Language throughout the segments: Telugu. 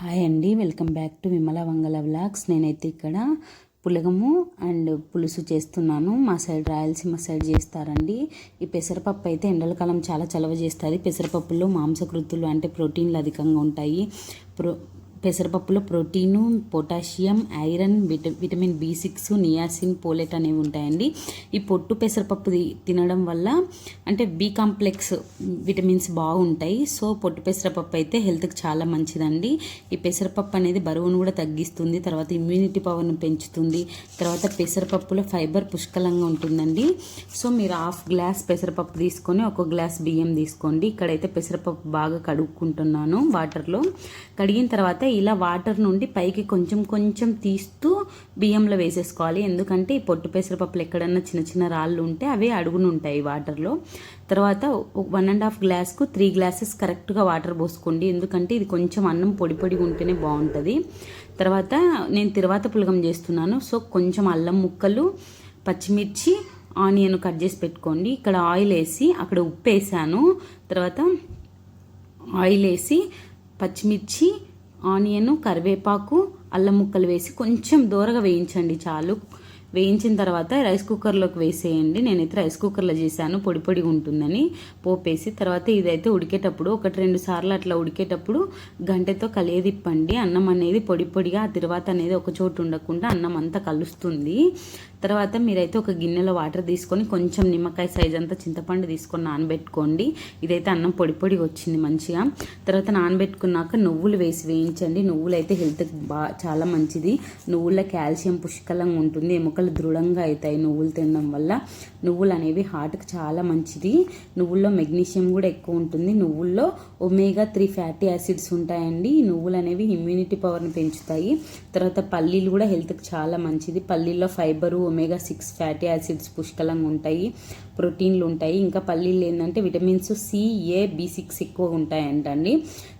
హాయ్ అండి welcome back to Vimala Vangala vlogs. నేనైతే ఇక్కడ పులగము అండ్ పులుసు చేస్తున్నాను. మా సైడ్ రాయలసీమ సైడ్ చేస్తారండి. ఈ పెసరపప్పు అయితే ఎండలకాలం చాలా చలవ చేస్తుంది. పెసరపప్పులో మాంసకృతులు అంటే ప్రోటీన్లు అధికంగా ఉంటాయి. ప్రో పెసరపప్పులో protein potassium iron విట vitamin B six niacin folate అనేవి ఉంటాయండి. ఈ పొట్టు పెసరపప్పు తినడం వల్ల అంటే బి కాంప్లెక్స్ విటమిన్స్ బాగుంటాయి. సో పొట్టు పెసరపప్పు అయితే హెల్త్కి చాలా మంచిదండి. ఈ పెసరపప్పు అనేది బరువును కూడా తగ్గిస్తుంది తర్వాత ఇమ్యూనిటీ పవర్ను పెంచుతుంది తర్వాత పెసరపప్పులో ఫైబర్ పుష్కలంగా ఉంటుందండి. సో మీరు హాఫ్ గ్లాస్ పెసరపప్పు తీసుకొని ఒక గ్లాస్ బియ్యం తీసుకోండి. ఇక్కడైతే పెసరపప్పు బాగా కడుక్కుంటున్నాను వాటర్లో. కడిగిన తర్వాత ఇలా వాటర్ నుండి పైకి కొంచెం కొంచెం తీస్తూ బియ్యంలో వేసేసుకోవాలి. ఎందుకంటే ఈ పొట్టు పెసరపప్పులు ఎక్కడన్నా చిన్న చిన్న రాళ్ళు ఉంటే అవి అడుగును ఉంటాయి వాటర్లో. తర్వాత వన్ అండ్ హాఫ్ గ్లాస్కు త్రీ గ్లాసెస్ కరెక్ట్గా వాటర్ పోసుకోండి. ఎందుకంటే ఇది కొంచెం అన్నం పొడి పొడిగా ఉంటేనే బాగుంటుంది. తర్వాత నేను తిరువాత పులగం చేస్తున్నాను. సో కొంచెం అల్లం ముక్కలు పచ్చిమిర్చి ఆనియన్ కట్ చేసి పెట్టుకోండి. ఇక్కడ ఆయిల్ వేసి అక్కడ ఉప్పు వేసాను. తర్వాత ఆయిల్ వేసి పచ్చిమిర్చి ఆనియన్ కరివేపాకు అల్లం ముక్కలు వేసి కొంచెం దూరగా వేయించండి చాలు. వేయించిన తర్వాత రైస్ కుక్కర్లోకి వేసేయండి. నేనైతే రైస్ కుక్కర్లో చేశాను. పొడి పొడి ఉంటుందని పోపేసి తర్వాత ఇదైతే ఉడికేటప్పుడు ఒకటి రెండు సార్లు అట్లా ఉడికేటప్పుడు గంటతో కలియదిప్పండి. అన్నం అనేది పొడి పొడిగా ఆ తర్వాత అనేది ఒక చోటు ఉండకుండా అన్నం అంతా కలుస్తుంది. తర్వాత మీరైతే ఒక గిన్నెలో వాటర్ తీసుకొని కొంచెం నిమ్మకాయ సైజ్ అంతా చింతపండు తీసుకొని నానబెట్టుకోండి. ఇదైతే అన్నం పొడి పొడిగా వచ్చింది మంచిగా. తర్వాత నానబెట్టుకున్నాక నువ్వులు వేసి వేయించండి. నువ్వులు అయితే హెల్త్కి బా చాలా మంచిది. నువ్వుల కాల్షియం పుష్కలంగా ఉంటుంది. ఎముకలు దృఢంగా అవుతాయి. నువ్వులు తినడం వల్ల నువ్వులు అనేవి హార్ట్కి చాలా మంచిది. నువ్వుల్లో మెగ్నీషియం కూడా ఎక్కువ ఉంటుంది. నువ్వుల్లో ఒమేగా త్రీ ఫ్యాటీ యాసిడ్స్ ఉంటాయండి. నువ్వులు అనేవి ఇమ్యూనిటీ పవర్ని పెంచుతాయి. తర్వాత పల్లీలు కూడా హెల్త్కి చాలా మంచిది. పల్లీల్లో fibre omega six fatty acids పుష్కలంగా ఉంటాయి. ప్రోటీన్లు ఉంటాయి. ఇంకా పల్లీలు ఏంటంటే vitamins C A B six ఎక్కువ ఉంటాయంటండి.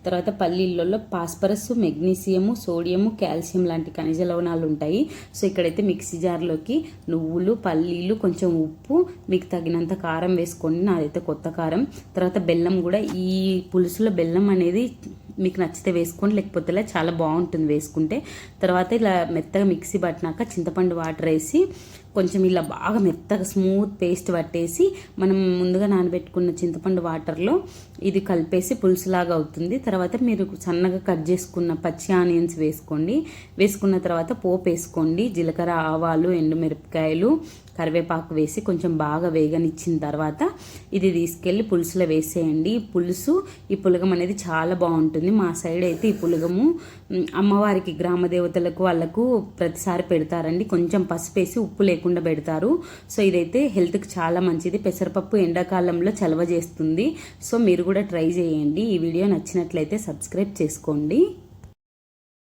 తర్వాత పల్లీలలో పాస్పరస్ మెగ్నీషియము సోడియము కాల్షియం లాంటి ఖనిజ లవణాలు ఉంటాయి. సో ఇక్కడైతే మిక్సీ జార్లోకి నువ్వులు పల్లీలు కొంచెం ఉప్పు మీకు తగినంత కారం వేసుకోండి నాదైతే కొత్త కారం తర్వాత బెల్లం కూడా ఈ పులుసులో బెల్లం అనేది మీకు నచ్చితే వేసుకోండి లేకపోతే చాలా బాగుంటుంది వేసుకుంటే. తర్వాత ఇలా మెత్తగా మిక్సీ పట్టినాక చింతపండు వాటర్ వేసి కొంచెం ఇలా బాగా మెత్తగా స్మూత్ పేస్ట్ పట్టేసి మనం ముందుగా నానబెట్టుకున్న చింతపండు వాటర్లో ఇది కలిపేసి పులుసులాగా అవుతుంది. తర్వాత మీరు సన్నగా కట్ చేసుకున్న పచ్చి ఆనియన్స్ వేసుకోండి. వేసుకున్న తర్వాత పోపు వేసుకోండి. జీలకర్ర ఆవాలు ఎండుమిరపకాయలు కరివేపాకు వేసి కొంచెం బాగా వేగనిచ్చిన తర్వాత ఇది తీసుకెళ్ళి పులుసులో వేసేయండి. ఈ పులుసు ఈ పులగం అనేది చాలా బాగుంటుంది. మా సైడ్ అయితే ఈ పులగము అమ్మవారికి గ్రామ దేవతలకు వాళ్ళకు ప్రతిసారి పెడతారండి. కొంచెం పసుపు వేసి ఉప్పు లేకుండా పెడతారు. సో ఇదైతే హెల్త్కి చాలా మంచిది. పెసరపప్పు ఎండాకాలంలో చలవ చేస్తుంది. సో మీరు కూడా ట్రై చేయండి. ఈ వీడియో నచ్చినట్లయితే సబ్స్క్రైబ్ చేసుకోండి.